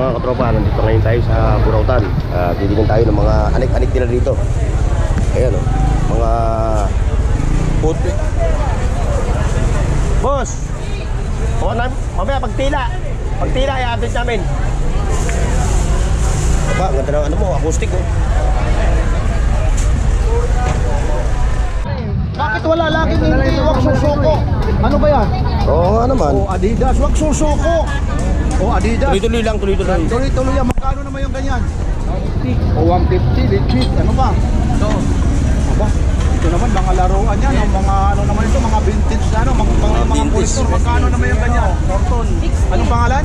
mga katropa, nandito ngayon tayo sa Burautan. Uh, titingin tayo ng mga anik-anik nila dito. Ayan o, mga puti. Boss! O, na, mamaya pagtila. Pagtila, i-update namin. Aba, ang ganda ng ano mo, acoustic oh. Bakit wala laging hindi? Huwag susuko. Ano ba yan? Oo nga naman. O Adidas, huwag susuko. O Adidas. Tuloy-tuloy lang, tuloy-tuloy. Tuloy-tuloy yan. Magkano naman yung ganyan? O 150, legit. Ano ba? Ito. Aba, ito naman mga laruan yan. O mga ano naman ito, mga vintage na ano, mga, mga, mga collector. Magkano naman yung ganyan? Norton. Anong pangalan?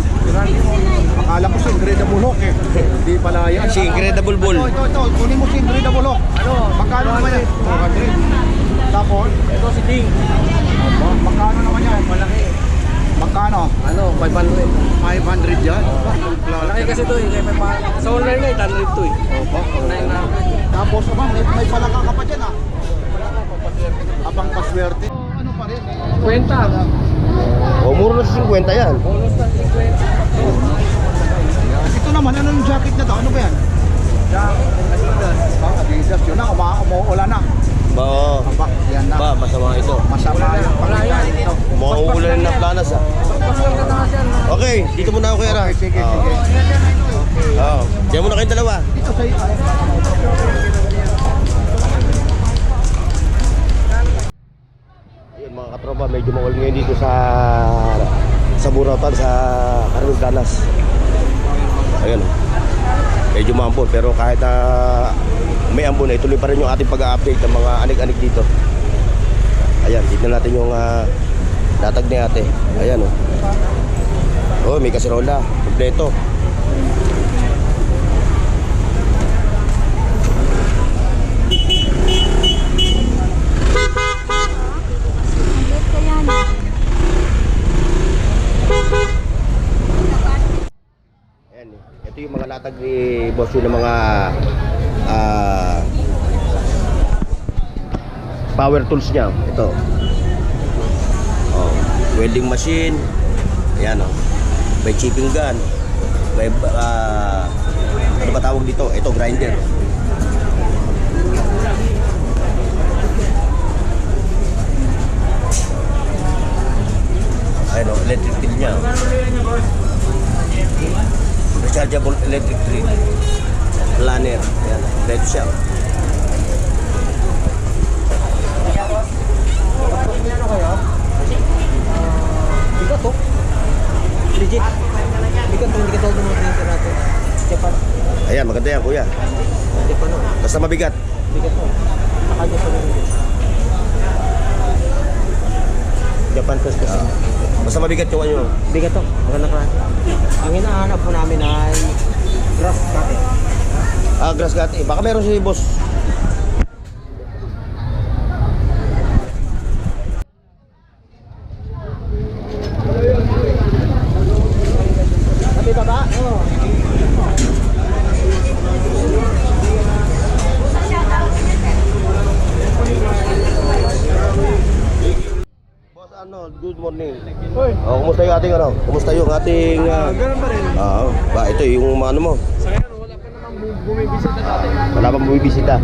Akala ko si Incredible Hulk eh. Hindi pala yan. Si Incredible Bull. Ito, ito, ito. Kunin mo si Incredible Hulk. Ano? Magkano naman yan? 200. Tapos? Ito si Ding. Aba, magkano naman yan? Malaki. Magkano? Ano, 500. 500 yan? Malaki kasi to eh. Kaya may pa... Sa online na, 800 to eh. Opo. Online na. Tapos abang may, may palaka ka pa dyan ah. Abang paswerte. Ano pa rin? Kwenta. O, muro na sa 50 yan. Bonus na 50. Ito naman, ano yung jacket na to? Ano ba yan? Jacket, Adidas. Ah, Adidas yun na, uma umuulan na. Ba, oo. Yan na. Ba, masama ito. Masama yung Wala yan. ito. Mauulan na planas ah. Lang? Okay, dito muna ako kay Ara. Okay, sige, Oo. sige. Oo. Diyan muna kayong dalawa. Dito sa Yun mga katropa, medyo maulan ngayon dito sa sa Buratan, sa Carmen Planas. Ayun. oh. Medyo maambon pero kahit na may ambon ay tuloy pa rin yung ating pag-update ng mga anik-anik dito. Ayan, tignan natin yung uh, natag ni ate. Ayan oh. Oh, may kasirola. Kompleto. Ayan, eh. ito yung mga latag ni boss yun ng mga ah, power tools niya. Ito. Oh, welding machine. Ayan oh. May chipping gun. May ah, ano ba tawag dito? Ito grinder. Ayan oh, electric drill niya. Rechargeable electric drill. Planner. Ayan. Ito siya. Bigat to. Legit. Bigat to, hindi ka tawag ng mga printer natin. Japan. Ayan, maganda yan kuya. Japan no. Basta mabigat. Bigat to. Naka-Japan na rin. Japan first kasi. Basta mabigat yung ano. Bigat to. Maganda klase. Ang hinahanap po namin ay grass cutter. Ah, grass cut. Eh, baka meron si boss. Pati baba? Oo. Boss Arnold, good morning. Oh, kumusta yung ating ano? Kumusta yung ating ah, Ganun pa rin. ah, ba ito yung mga ano mo? Sa ngayon, wala pa namang bu- bumibisita dati. Wala pang bumibisita.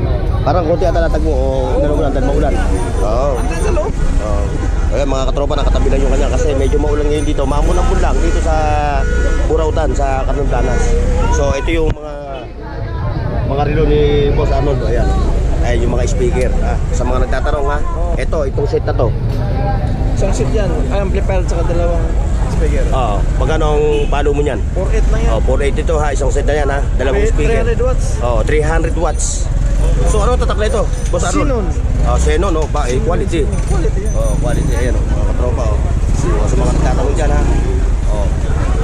Parang konti ata natag mo o mo nandan maulan. Oo. Sa loob. Oo. Ayan mga katropa nakatabi lang yung kanya kasi medyo maulan ngayon dito. Mamulang lang dito sa Burautan sa Carnundanas. So ito yung mga mga relo ni Boss Arnold. Ayan. Ayan yung mga speaker. Ah, sa mga nagtatanong ha. Ito, itong set na to. Isang seat yan. Ay, amplifier sa dalawang speaker. Oo. Magkano ang palo mo niyan? 4.8 lang yan. Oh, 480 to ha. Isang set na yan ha. Dalawang speaker. 300 watts. Oh, 300 watts. So ano tatak na ito? Boss Arnold? Xenon. Oh, Xenon, oh, ba, eh, quality. Quality yan. Oh, quality. Ayan, oh, mga katropa, oh. Oh, sa mga nagtatanong dyan, ha. Oh.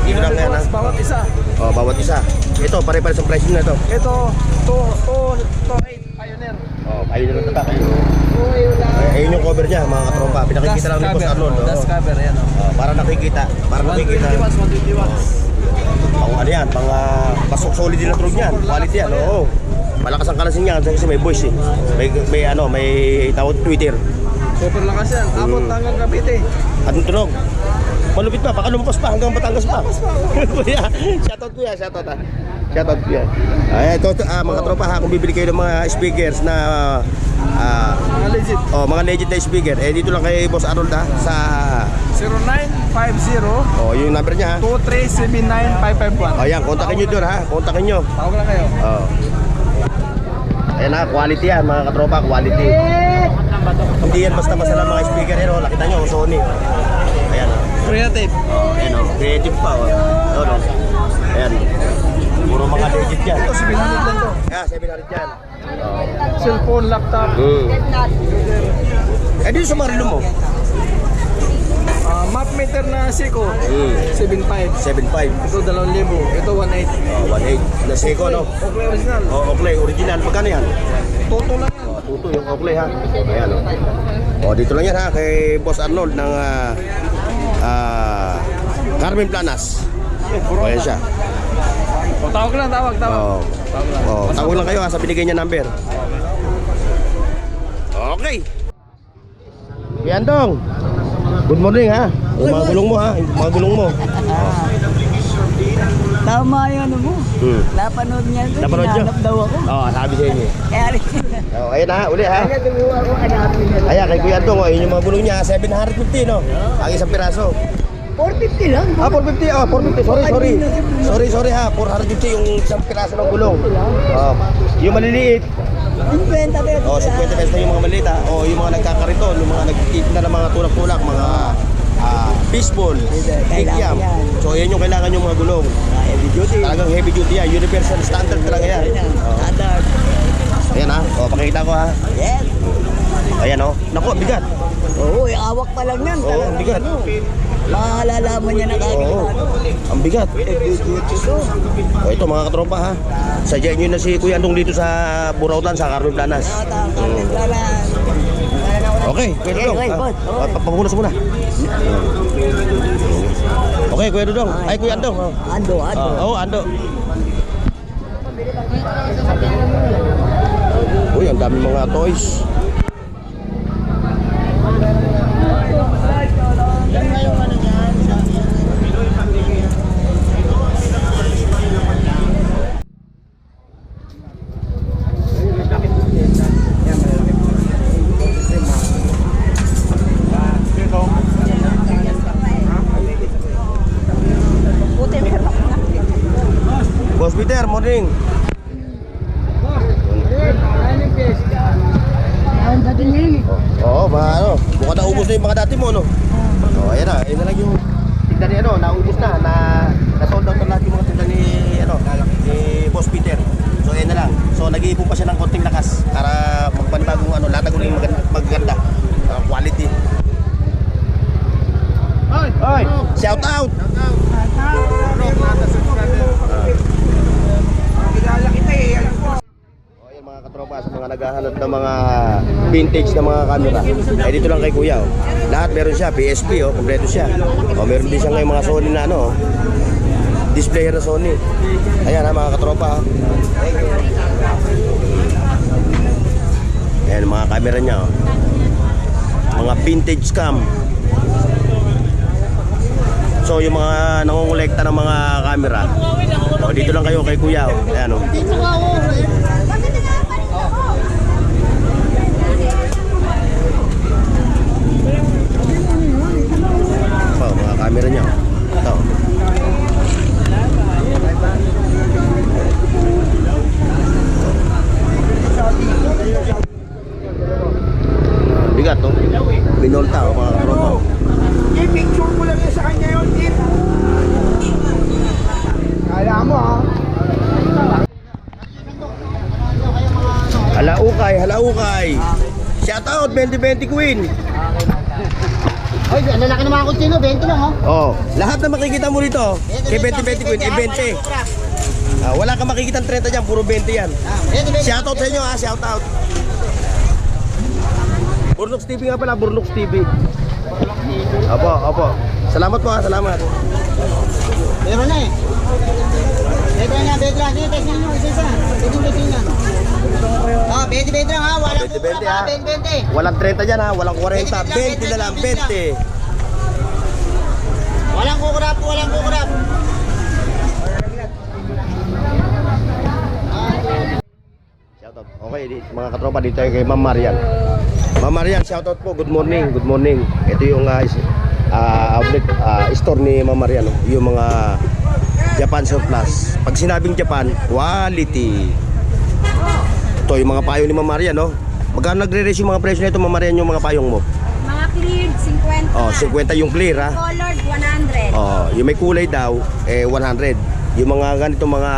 Dito lang 300 yan, ha. bawat isa. Oh, bawat isa. Ito, pare-pare sa pricing na ito. Ito, to, to, to 8 Pioneer. Ayun lang tatak. Ayun, yung cover niya, mga katropa. Pinakikita lang ni Boss Arnold. Oh. Dust cover, yan. Oh, para nakikita. Para nakikita. 120 watts, 120 watts. Pang ano yan, pang uh, pasok solid din ang trog niyan. Quality yan, oo. Malakas ang kalasin niya kasi may voice eh. May, may ano, may tawag Twitter. Super lakas yan. Abot Mm. hanggang Cavite. Anong tunog? Malupit pa, baka lumpas pa hanggang Batangas pa. kuya, shoutout kuya, shoutout ah. Shoutout kuya. Ay, ito, ito ah, mga tropa ha, kung bibili kayo ng mga speakers na ah, Mga legit. oh, mga legit na speaker, eh dito lang kay Boss Arnold ha, sa 0950 oh, yung number niya ha. 2379551. Ayan, kontakin nyo doon ha, kontakin nyo. Tawag lang kayo. Oh. Ayan ha, quality yan mga katropa, quality. Hindi yan basta-basta lang mga speaker yan, oh. nakita nyo, Sony. Ayan ha. Creative. Oh, ayan oh, creative pa oh. No? Ayan. Puro mga legit yan. Ito, 700 lang to. Yeah, 700 yan. Oh. Cellphone, laptop. Mm. Eh, dito sa Marilo mo? Ah, map meter na Seiko. Mm. 75. 7.5. Ito 2,000. Ito 1.8. Oh, 1.8. Na Seiko, no? Okay, original. Oh, Oakley, original. Magkano yan? Toto lang. Oh, tuto yung Oakley, ha? Ayan, oh. Oh, dito lang yan, ha? Kay Boss Arnold ng ah ah, Carmen Planas. Oh, ayan siya. O, tawag lang, tawag, tawag. Oh. Tawag lang. Oh, tawag lang kayo ha sa binigay niya number. Okay. Yan dong. Good morning ha. Yung mga gulong mo ha, yung mga gulong mo. Tama ano mo. Hmm. Napanood niya doon. Napanood hinahanap daw ako. Oh, sabi sa inyo. Kaya rin. Oh, ayun ha, uli ha. Kaya gumawa ko hanapin niya. Ayan, kay Kuya Dong, oh, yun yung mga gulong niya, 750 no. Ang isang piraso. 450 lang. Ah, 450, oh, 450, sorry, sorry. Sorry, sorry ha, 450 yung isang piraso ng gulong. Oh, yung maliliit, Yung kwenta tayo. Oh, 50 pesos na yung mga maliit ha. Oh, yung mga nagkakariton, yung mga nagtitinda ng mga tulak-tulak, mga ah, fishball, kikiam. So, yan yung kailangan yung mga gulong. Heavy duty. Talagang heavy duty yan. Universal standard talaga yan. Oh. Standard. Ayan ha. Oh, pakikita ko ha. Yes. Ayan oh. Naku, bigat. Oo, yung awak pa lang yan. Oo, bigat. ano, Makalalaman niya na kagad. Oo. Ang bigat. Oh, ito mga katropa ha. Sadyain nyo na si Kuya Andong dito sa Burautan, sa Carmen Planas. Tata, Carmen Planas. Okay, Ah. Okay. ah, Papapunas muna. Okay, Kuya Dudong. Ay, Kuya Andong. Oh. Ando, ando. Ah, oh, Ando. Uy, ang dami mga toys. Puti meron ako na. Boss Peter, morning. Ang dati niya yun eh. Oo, mga ano, mukhang naubos na yung mga dati mo, no? Oo, ayan na, ayan na lang yung tinda ni ano, naubos na, na na-sold out na lahat yung mga tinda ni, ano, ni Boss Peter. So, ayan na lang. So, nag-iipon pa siya ng konting lakas para magpanibagong ano, lahat ng maganda, magaganda. Ah, quality. Oy, shout out! Oh, yan mga katropa sa mga naghahanap ng mga vintage na mga camera. Eh dito lang kay Kuya oh. Lahat meron siya, PSP oh, kompleto siya. Oh, meron din siya ngayon mga Sony na ano. oh. Displayer na Sony. Ayan ha mga katropa. oh. Ayan mga camera niya oh. Mga vintage cam. So yung mga nangongolekta ng mga camera. Oh, dito lang kayo kay Kuya oh. Ayan oh. Camera niya. oh. Ito. Bigat, to. Binolta, oh, mga katropa. I-picture mo lang yun sa kanya yun, Tip. Kala mo, ha? Halaukay, halaukay. Shout out 2020 Queen. Ay, ang lalaki ng mga kutsino, 20 lang, oh. Oh, lahat na makikita mo dito, kay 2020 Queen, eh 20. Ah, wala kang makikita 30 dyan, puro 20 yan. Shout out sa inyo ha, shout out. Burnox TV nga pala, Burnox TV. Opo, opo. Salamat po ha, salamat. Meron na eh. Bedra na, bedra. Sige, testin nyo, isa-isa. Testing, testing na. Oh, 20, bedra ha. Walang 20, 20, kukurap ha. ha. 20, 20. Walang 30 dyan ha, walang 40, 20 na lang, 20. Walang kukurap, walang kukurap. Shoutout. Okay, mga katropa dito kay Ma'am Marian. Ma'am Marian, shoutout po. Good morning. Good morning. Ito yung uh, ah, outlet ah, store ni Ma'am Marian, yung mga Japan surplus. Pag sinabing Japan, quality. Ito yung mga payo ni Ma'am Marian, no? Magkano nagre-raise yung mga presyo nito, Ma'am Marian, yung mga payong mo? Mga cleared, 50. Oh, 50 yung clear, ha? Colored, 100. Oh, yung may kulay daw, eh 100. Yung mga ganito mga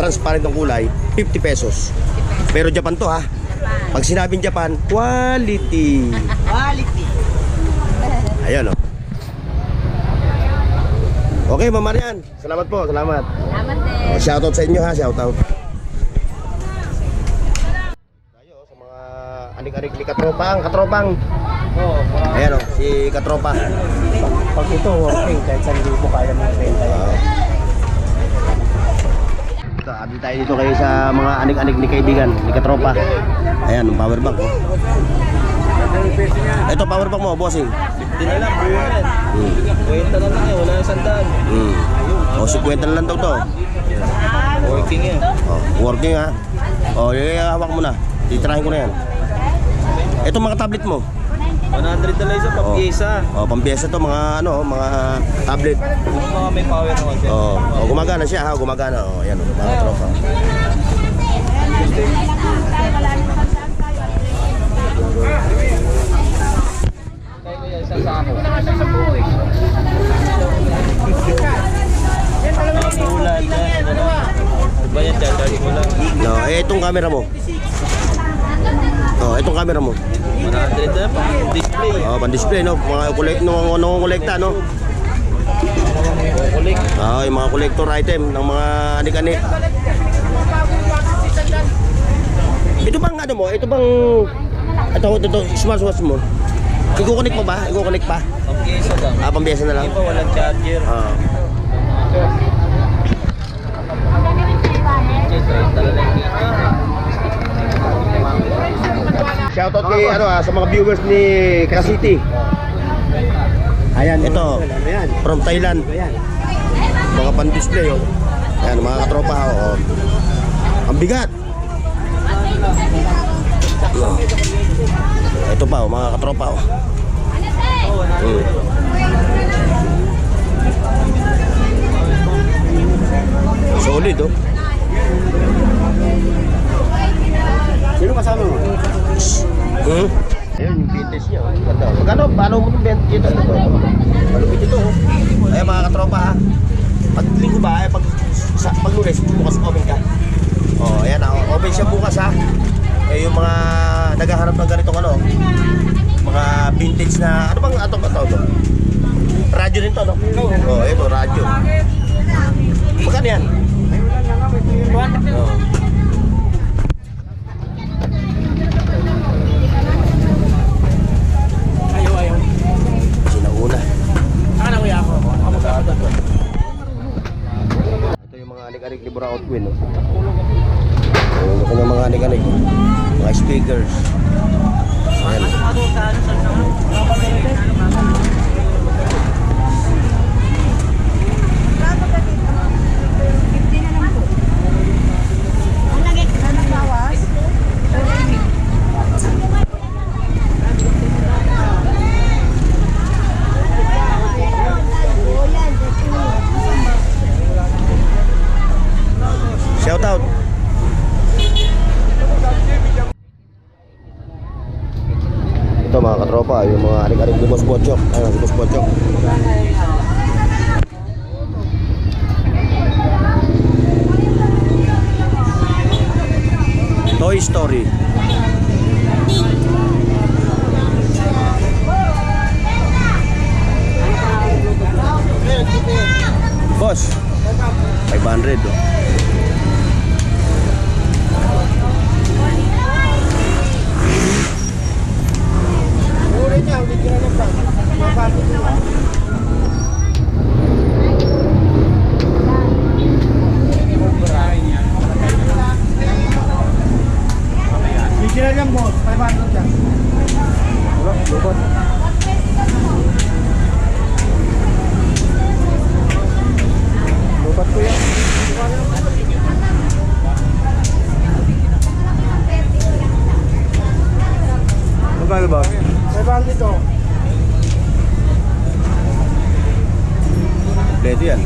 transparent ng kulay, 50 pesos. Pero Japan to ha. Pag sinabing Japan, quality. Quality. Ayan oh. Okay, Ma'am Marian. Salamat po, salamat. Salamat din. Oh, shoutout sa inyo ha, shoutout. Tayo sa mga anik-anik ni Katropang, Katropang. Ayan oh, si Katropa. Pag ito working, kahit saan hindi mo kaya mong benta yan. Ito, update tayo dito kayo sa mga anik-anik ni kaibigan, ni Katropa. Ayan, power bank. Oh. Ito, power bank mo, bossing. Hindi na lang, yan. Hmm. Kwenta na lang yan, wala yung sandaan. Hmm. O, 50 na lang daw to. Working yan. Oh, working ha. O, yung hawak mo na. Titirahin ko na yan. Ito mga tablet mo. 100 na lang isa pang Oh. pyesa. O, pampiesa to, mga ano, mga tablet. Yung mga may power naman siya. O, o gumagana siya ha, gumagana. O, yan o, mga tropa. Ano? Lang. No, eh, itong camera mo. Itong camera mo. 100 na lang, pang display. Oh, pan-display no, mga collect no, no, kolekta no. Kulik. Ah, yung mga collector item ng mga anik-anik. Ito bang ano mo? Ito bang ito ito, ito smartwatch mo? Iko-connect mo ba? Iko-connect pa? Pang pyesa lang. Ah, pambiasa na lang. Iba walang charger. Ah. Okay, 30 na lang kita. Shoutout kay ano ah, sa mga viewers ni City. Ayan, Ito, from Thailand. Ayan. Mga pan-display oh. Ayan, mga katropa oh. Ang bigat. Oh. Ito pa oh, mga katropa oh. Mm. Solid oh. Sino kasama mo? Hmm? Ayun, yung vintage niya. oh. Ganda. oh. Magkano? Paano mo itong bent? Ito, ito. Malupit ito. oh. Ayun mga katropa ha. Pag linggo ba, ay pag, sa, pag lunes, bukas open ka. Oh, ayan ha. Open siya bukas ha. Eh, yung mga naghahanap ng ganitong ano, mga vintage na, ano bang ato ba ito? Radyo rin to, no? Oh, ito, radyo. Magkano yan? Oh. Katropa, yung mga arik-arik ni Boss Bochok. Ayun, si Boss Bochok. Toy Story. Boss, 500 oh. Original yan boss, 500 yan. Lupat ko yan. Magkano ba? 500 to. Pwede yan.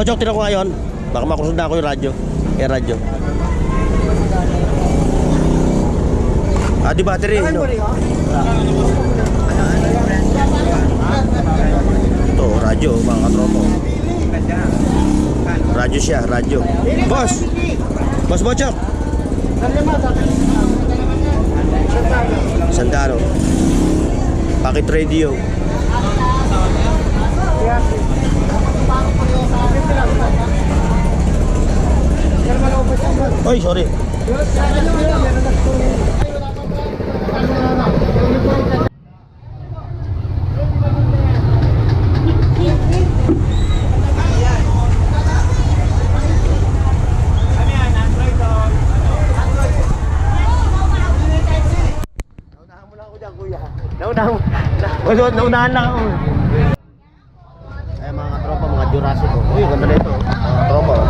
Oh. Bochok, tinan ko ngayon. Baka makusundan ako yung radyo. Eh, radyo. Ah, di battery, no? Ito, radyo, mga katropo. Radyo siya, radyo. Boss! Boss Bochok! Sandano. Packet radio. Oy, sorry. Naunahan naunahan lang ako. Ay, mga tropa, mga Jurassic. Oh. Uy, ganda na ito. Mga tropa. oh.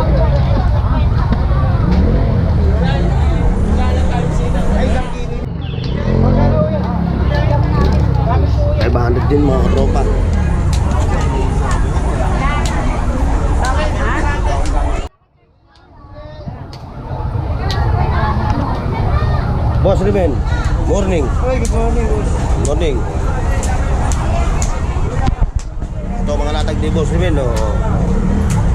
Ay, 500 din mga tropa. Ruben, morning. Good morning. Morning. Ito mga latag ni Boss Ruben, oh.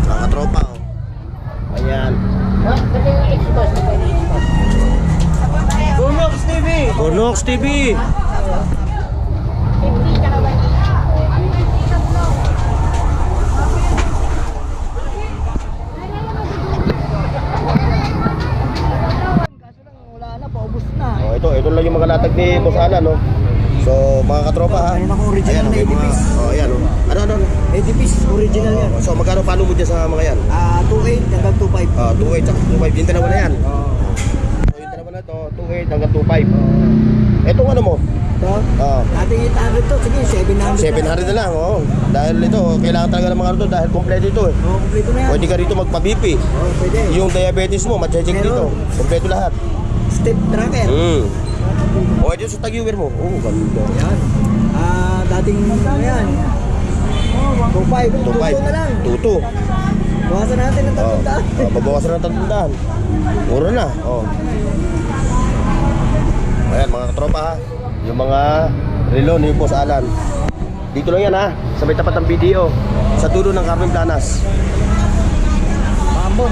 Mga katropa, oh. Ayan. Bunox TV. Cornox TV. Mga latag ni Boss Alan, no. So, mga katropa, ha. Ayun ako, original Ayan, oh, na may mga, oh, ayan, oh. Ano, ano, ano? 80 piece, original yan. Oh, so, magkano paano mo dyan sa mga yan? Ah, 28 hanggang 25. Ah, 2.8 tsaka 2.5. Yung dalawa na yan. So, yung dalawa na to, 2.8 hanggang 2.5. Itong ano mo? Ito, Ah, dating 800 to, sige, 700. 700 na lang, oh. Dahil ito, kailangan talaga ng mga ano to dahil kompleto ito, eh. Oo, kompleto na yan. Pwede ka rito magpa-BP. Oo, pwede. Yung diabetes mo, matcheck dito. Kompleto lahat. Step tracker. Mm. O, dito sa tag-viewer mo. Oh, ganda. Yan. Ah, dating ayan. 25, 2.5. 2 na lang. Tuto. Bawasan natin ng Oh, 300. oh, babawasan ng tatandaan. Mura na. Oh. Ayan, mga katropa ha. Yung mga relo ni Boss Alan. Dito lang yan ha. Sa may tapat ng video. Sa dulo ng Carmen Planas. Mambo.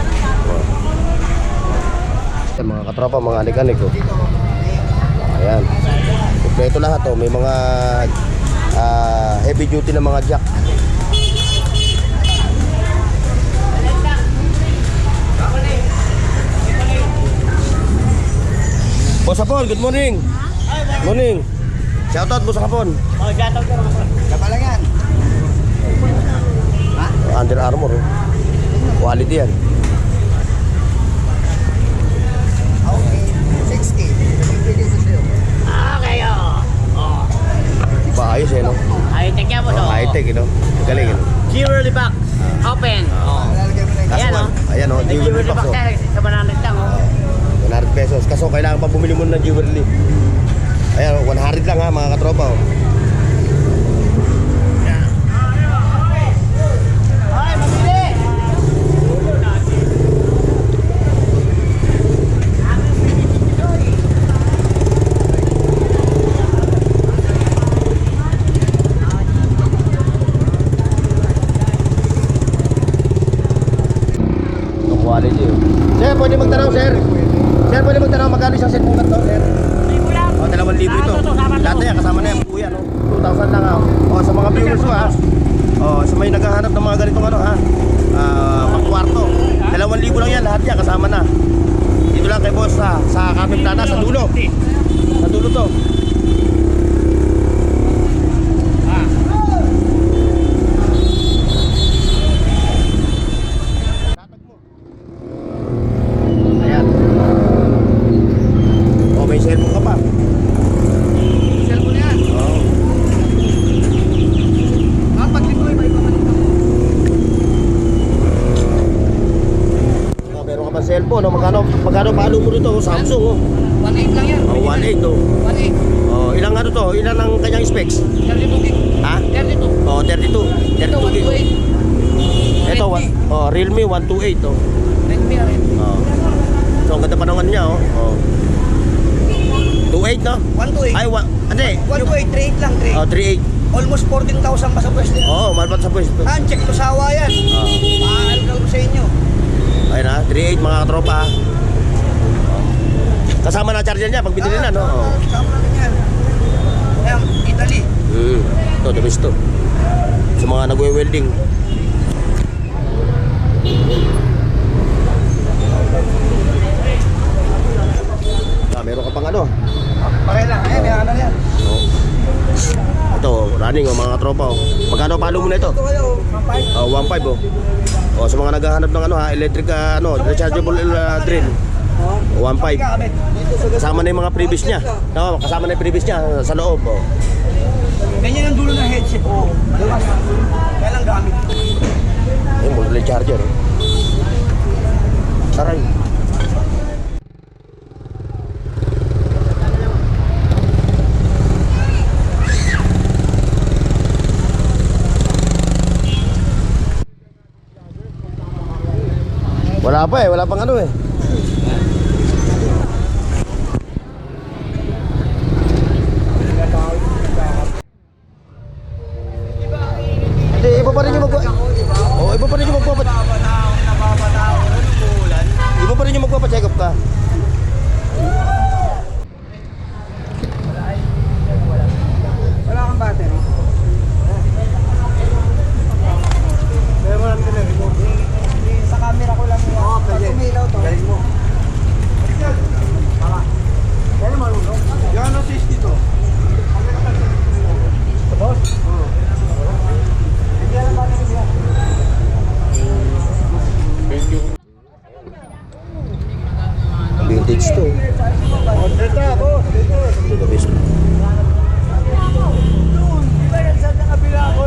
Ayan, mga katropa, mga anik-anik oh. Ayan. Kompleto lahat oh. May mga ah, heavy duty na mga jack. Boss Hapon, good morning. Morning. Shoutout Boss Hapon. Oh. Kapa lang yan. Under Armour. Quality yan. Ayos eh, no? High-tech yan po Oh, to. high tech, you know? Galing, you know? Jewelry box. Open. Oh. Lalagyan mo na Kaso, Ayan, oh. ayan, oh, May jewelry box, oh. sa 100 lang. Oh. 100 pesos. Kaso kailangan pa bumili mo ng jewelry. Ayan, 100 lang ha mga katropa. Oh. Ang quality oh. Sir, pwede magtanong sir. Sir, pwede magtanong magkano isang set mong ganito, sir? O, dalawang libo ito. Lahat na yan, kasama na yan, kuya, no? 2,000 lang ha. O, sa mga viewers mo ha. O, sa may naghahanap ng mga ganitong ano ha. Ah, pang kwarto. Dalawang libo lang yan, lahat yan, kasama na. Dito lang kay boss ha, sa Kapit Plana, sa dulo. Sa dulo to. Ayan. O, may cellphone ka pa. Cellphone yan. Oo. Ah, pag linggo may pamalit ako. Oh, meron ka pa cellphone, no? Magkano, magkano nito? Samsung, oh. 1.8 lang yan. Oh, 1.8, oh. 1.8. Oh, ilang ano to? Ilan ang kanyang specs? 32 gig. Ha? 32. Oh, 32. 32 gig. Ito, one, oh, Realme 128, oh. Na rin. Oh. So, ang ganda pa ng ano niya, oh. oh. 28, no? 128. Ay, wa, hindi. 128, 38 lang, 3. Oh, 38. Almost 14,000 pa sa pwesto. Oo, oh, malpat sa pwesto. Ah, check to sawa yan. Oh. Mahal ka sa inyo. Ayun ha, 38 mga katropa. Kasama na charger niya pag binili na, no? Oh. Kasama yan. Ayan, Italy. Mm. Ito, the best to. Sa mga nagwe-welding. Ah, meron ka pang ano? Pakay lang. Eh, may ano yan. Ito, running oh, mga tropa oh. Magkano palo mo na ito? Oh, 1.5 oh. Oh, sa mga naghahanap ng ano ha, electric ah, ano, rechargeable uh, drill. 1.5. Kakabit. Dito sa Kasama na yung mga previous niya. No, kasama na yung previous niya sa loob oh. Ganyan ang dulo ng headset. Oo. Bukas. Kaya lang gamit. Ayun, multi charger. oh. Taray. Wala pa eh, wala pang ano eh. Hindi, iba pa rin yung magwa... Oo, iba pa rin yung magpapa... Iba pa rin yung magpapa-check up ka. Wala kang battery. Pero mo lang din Sa camera ko lang yun. Oo, pwede. Umilaw to. Galing mo. Tama. Kaya marunong. Yan ang 60 to. Boss? Oo. Hindi alam ba ito yan? Vintage to. Dito ako. Dito. Ito the best. Di ba yan sa kabila ako?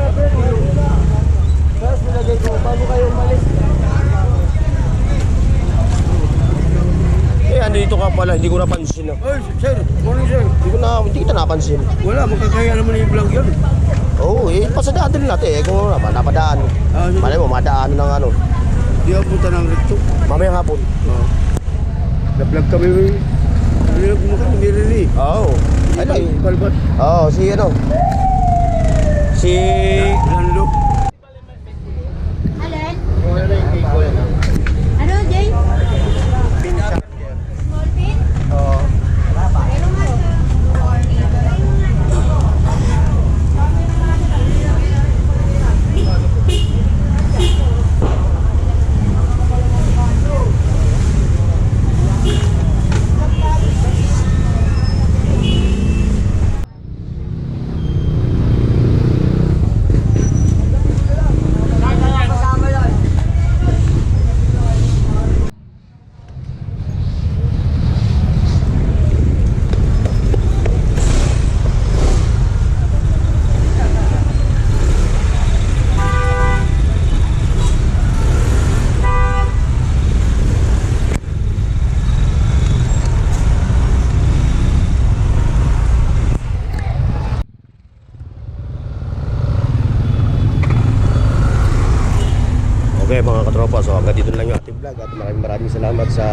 Tapos nilagay ko, bago kayo umalis. Eh, andito ka pala, hindi ko napansin. Oh. Oy, sir. Morning, sir. Hindi ko na, hindi kita napansin. Wala, magkakaya naman yung vlog yun. Oo, oh, eh, pasadaan din natin eh, kung ano, napadaan. Ah, sige. Malay mo, madaan ng ano, Di ako punta ng Rito. mamayang hapon. Na-vlog kami. Ano yung kumakain? Hindi rin eh. Oo. Oh. Ay, ay. Balbat. Oo, si hanggang dito lang yung ating vlog. At maraming maraming salamat sa